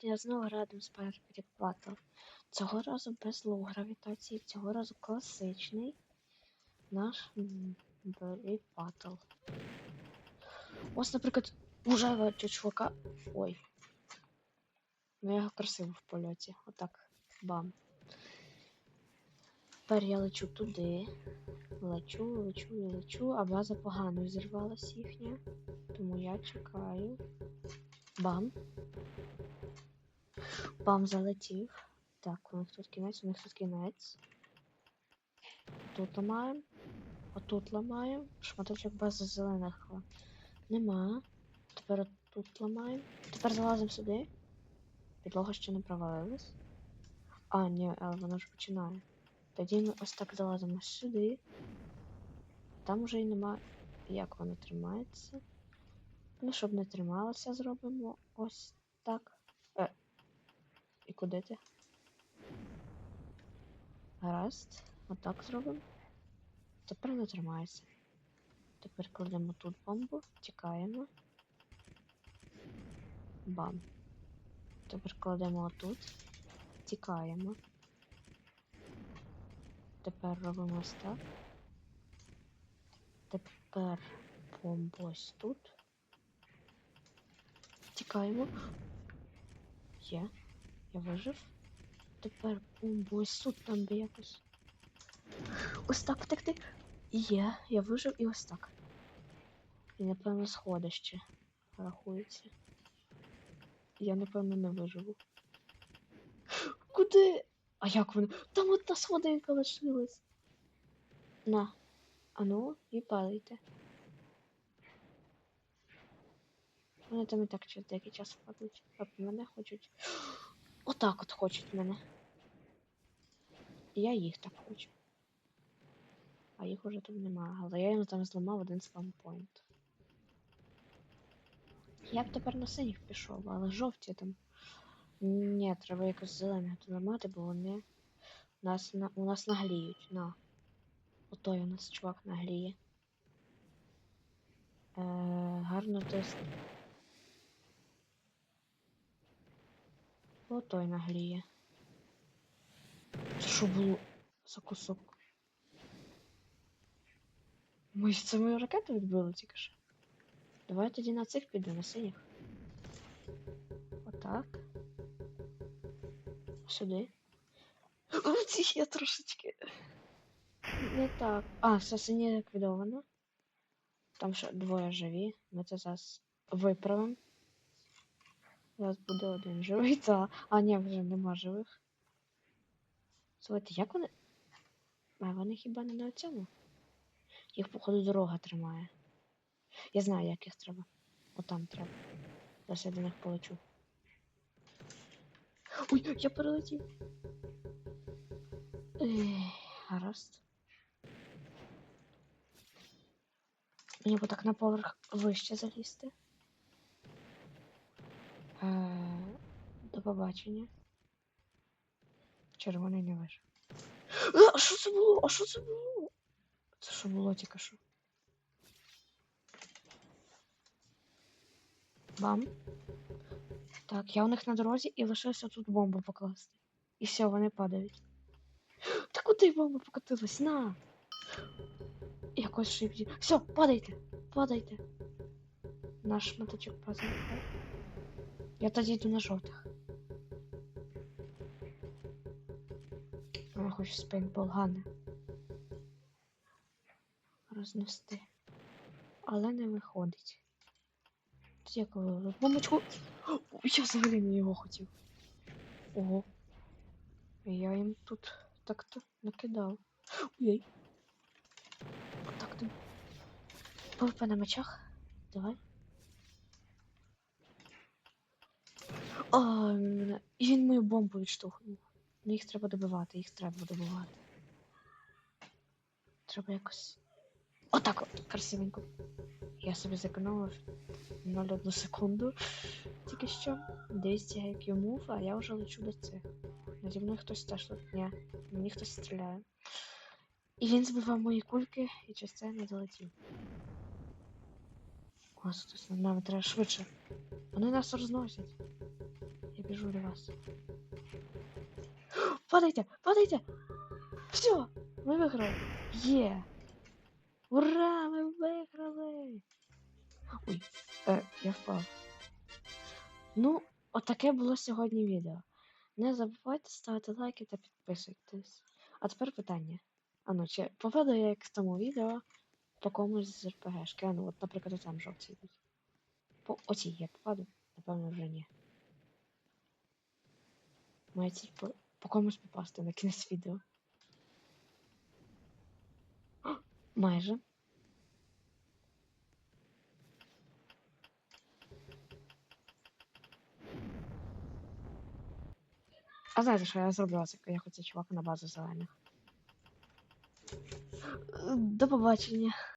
Я знову з Pirate Battle. Цього разу без лоу гравітації, цього разу класичний наш Battle. Ось, наприклад, уже чувака. Ой. Ну я його красиво в польоті. Отак. Бам. Тепер я лечу туди. Лечу, лечу і лечу, а база погано зірвалась їхня. Тому я чекаю. Бам. Бам залетів. Так, у них тут кінець, у них тут кінець. Тут ламаємо. Отут ламаємо. Шматочок бази зелених нема. Тепер тут ламаємо. Тепер залазимо сюди. Підлога ще не провалилась. А, ні, але вона ж починає. Тоді ми ось так залазимо сюди. Там уже і нема. Як воно тримається. Ну, щоб не трималося, зробимо ось так. Е. І куди ти? Гаразд. Отак зробимо. Тепер не тримається. Тепер кладемо тут бомбу, тікаємо. Бам. Тепер кладемо отут. Тікаємо. Тепер робимо ось так. Тепер бомбу ось тут. Тікаємо. Є. Я вижив. Тепер бомбу ось там би якось. Ось так втекти. Є, я вижив і ось так. І напевно сходище рахується. Я напевно не виживу. Куди? А як вони? Там одна сходинка лишилась. На. Ану, і падайте. Вони там і так через деякий час впадуть. А мене хочуть. Отак от хочуть мене. Я їх так хочу. А їх уже там немає. Але я їм там зламав один спампойнт. Я б тепер на синіх пішов, але жовті там. Ні, треба якось зелених доламати, бо вони нас на... у нас нагліють. На. Отой у нас чувак нагліє. Е, гарно тест. Отой нагліє. Це що було за кусок? Ми з цими ракети відбили тільки що. Давай тоді на цих піду, на синіх. Отак. Сюди. О, ці я трошечки. Не так. А, все сині ліквідовано. Там ще двоє живі. Ми це зараз виправимо. Зараз буде один живий, та. А, ні, вже нема живих. Слухайте, як вони. А вони хіба не на цьому? Їх, походу, дорога тримає. Я знаю, як їх треба. Отам треба. Зараз я до них полечу. Ой, я перелетів. Ех, гаразд. Мені б так на поверх вище залізти. Е, До побачення. Червоний не вижив. Е, А що це було? А що це було? Це що було тільки що? Бам. Так, я у них на дорозі і лишився тут бомбу покласти. І все, вони падають. Та куди бомба покотилась? На! Якось шипді. Все, падайте! Падайте! Наш шматочок пазл. Я тоді йду на жовтих. Хочу спейнтбол гани. Рознести. Але не виходить. Коли бомбочку. Я взагалі не його хотів. Ого. Я їм тут так-то накидав. Ой. Так то. ПВП на мечах. Давай. А, він мою бомбу відштовхнув. Ну їх треба добивати, їх треба добивати. Треба якось. Отак от, красивенько. Я собі зекономив 0,1 секунду. Тільки що. 200 IQ move, а я вже лечу до цих. Наді мною хтось теж тут. Ні, мені хтось стріляє. І він збивав мої кульки і не долетів. Хтось над нами треба швидше. Вони нас розносять. Я біжу до вас. Падайте, падайте! Все, ми виграли. Є! Ура! Ми виграли! Ой, е, я впав. Ну, отаке було сьогодні відео. Не забувайте ставити лайки та підписуйтесь. А тепер питання. А ну, чи попаду я як в тому відео по комусь з РПГшки? А ну, от, наприклад, там жовті йдуть. По оцій я попаду? Напевно, вже ні. Має ціль по, по комусь попасти на кінець відео. Майже. А знаєте, що я зроблю оце, як оцей чувак на базу зелених? До побачення.